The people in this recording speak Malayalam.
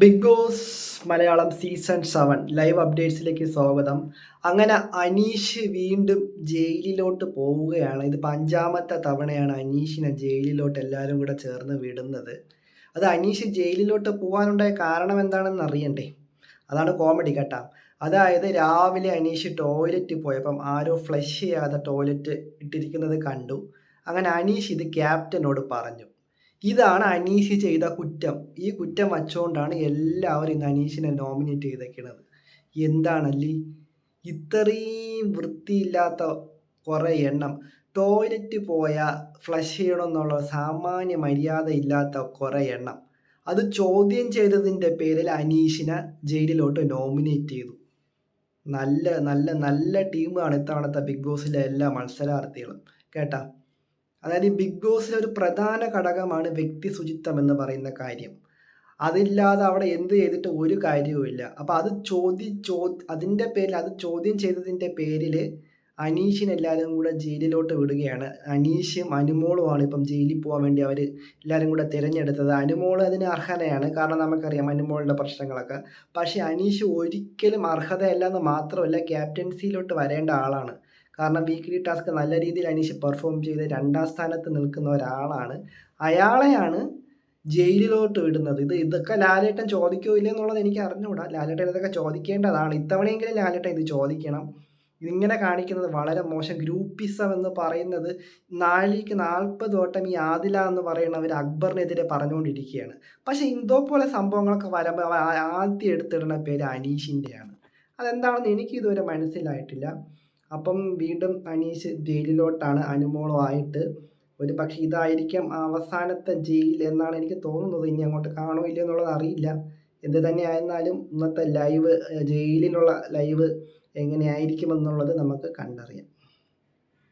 Big boss Malayalam season seven live അപ്ഡേറ്റ്സിലേക്ക് സ്വാഗതം. അങ്ങനെ അനീഷ് വീണ്ടും ജയിലിലോട്ട് പോവുകയാണ്. ഇത് അഞ്ചാമത്തെ തവണയാണ് അനീഷിനെ ജയിലിലോട്ട് എല്ലാവരും കൂടെ ചേർന്ന് വിടുന്നത്. അത് അനീഷ് ജയിലിലോട്ട് പോകാനുണ്ടായ കാരണം എന്താണെന്ന് അറിയണ്ടേ? അതാണ് കോമഡി കേട്ടാ. അതായത് രാവിലെ അനീഷ് ടോയ്ലറ്റിൽ പോയപ്പം ആരോ ഫ്ലഷ് ചെയ്യാതെ ടോയ്ലറ്റ് ഇട്ടിരിക്കുന്നത് കണ്ടു. അങ്ങനെ അനീഷ് ഇത് ക്യാപ്റ്റനോട് പറഞ്ഞു. ഇതാണ് അനീഷ് ചെയ്ത കുറ്റം. ഈ കുറ്റം വച്ചുകൊണ്ടാണ് എല്ലാവരും ഇന്ന് അനീഷിനെ നോമിനേറ്റ് ചെയ്തേക്കണത്. എന്താണല്ലേ? ഇത്രയും വൃത്തിയില്ലാത്ത കുറേ എണ്ണം. ടോയ്ലറ്റ് പോയ ഫ്ലഷ് ചെയ്യണമെന്നുള്ള സാമാന്യ മര്യാദ ഇല്ലാത്ത കുറേ എണ്ണം. അത് ചോദ്യം ചെയ്തതിന്റെ പേരിൽ അനീഷിനെ ജയിലിലോട്ട് നോമിനേറ്റ് ചെയ്തു. നല്ല നല്ല നല്ല ടീമാണ് ഇത്തവണത്തെ ബിഗ് ബോസിലെ എല്ലാ മത്സരാർത്ഥികളും. കേട്ടാ? അതായത് ഈ ബിഗ് ബോസിലെ ഒരു പ്രധാന ഘടകമാണ് വ്യക്തി ശുചിത്വം എന്ന് പറയുന്ന കാര്യം. അതില്ലാതെ അവിടെ എന്ത് ചെയ്തിട്ട് ഒരു കാര്യവുമില്ല അപ്പോൾ അത് ചോദ്യ ചോ അതിന്റെ പേരിൽ അത് ചോദ്യം ചെയ്തതിന്റെ പേരിൽ അനീഷിനെ എല്ലാവരും കൂടെ ജയിലിലോട്ട് വിടുകയാണ്. അനീഷും അനുമോളുമാണ് ഇപ്പം ജയിലിൽ പോകാൻ വേണ്ടി അവർ എല്ലാവരും കൂടെ തിരഞ്ഞെടുത്തത്. അനുമോൾ അതിന് അർഹതയാണ്. കാരണം നമുക്കറിയാം അനുമോളുടെ പ്രശ്നങ്ങളൊക്കെ. പക്ഷേ അനീഷ് ഒരിക്കലും അർഹതയല്ല എന്ന് മാത്രമല്ല ക്യാപ്റ്റൻസിയിലോട്ട് വരേണ്ട ആളാണ്. കാരണം വീക്ക്ലി ടാസ്ക് നല്ല രീതിയിൽ അനീഷ് പെർഫോം ചെയ്ത് രണ്ടാം സ്ഥാനത്ത് നിൽക്കുന്ന ഒരാളാണ്. അയാളെയാണ് ജയിലിലോട്ട് വിടുന്നത്. ഇത് ഇതൊക്കെ ലാലേട്ടൻ ചോദിക്കോ ഇല്ല എന്നുള്ളത് എനിക്ക് അറിഞ്ഞുകൂടാ ലാലേട്ടൻ ഇതൊക്കെ ചോദിക്കേണ്ടതാണ്. ഇത്തവണയെങ്കിലും ലാലേട്ടൻ ഇത് ചോദിക്കണം. ഇങ്ങനെ കാണിക്കുന്നത് വളരെ മോശം. ഗ്രൂപ്പിസം എന്ന് പറയുന്നത് നാഴിക്ക് നാൽപ്പത് വട്ടം ഈ ആദില എന്ന് പറയുന്നവർ അക്ബറിനെതിരെ പറഞ്ഞുകൊണ്ടിരിക്കുകയാണ്. പക്ഷേ ഇതോ പോലെ സംഭവങ്ങളൊക്കെ വരുമ്പോൾ ആദ്യം എടുത്തിടുന്ന പേര് അനീഷിന്റെയാണ് അതെന്താണെന്ന് എനിക്ക് ഇതുവരെ മനസ്സിലായിട്ടില്ല. അപ്പം വീണ്ടും അനീഷ് ജയിലിലോട്ടാണ് അനുമോളമായിട്ട്. ഒരു പക്ഷേ ഇതായിരിക്കും അവസാനത്തെ ജയിൽ എന്നാണ് എനിക്ക് തോന്നുന്നത്. ഇനി അങ്ങോട്ട് കാണോ ഇല്ലയോ എന്നുള്ളത് അറിയില്ല. എന്ത് തന്നെ ആയിരുന്നാലും ഇന്നത്തെ ലൈവ് ജയിലിലുള്ള ലൈവ് എങ്ങനെയായിരിക്കുമെന്നുള്ളത് നമുക്ക് കണ്ടറിയാം.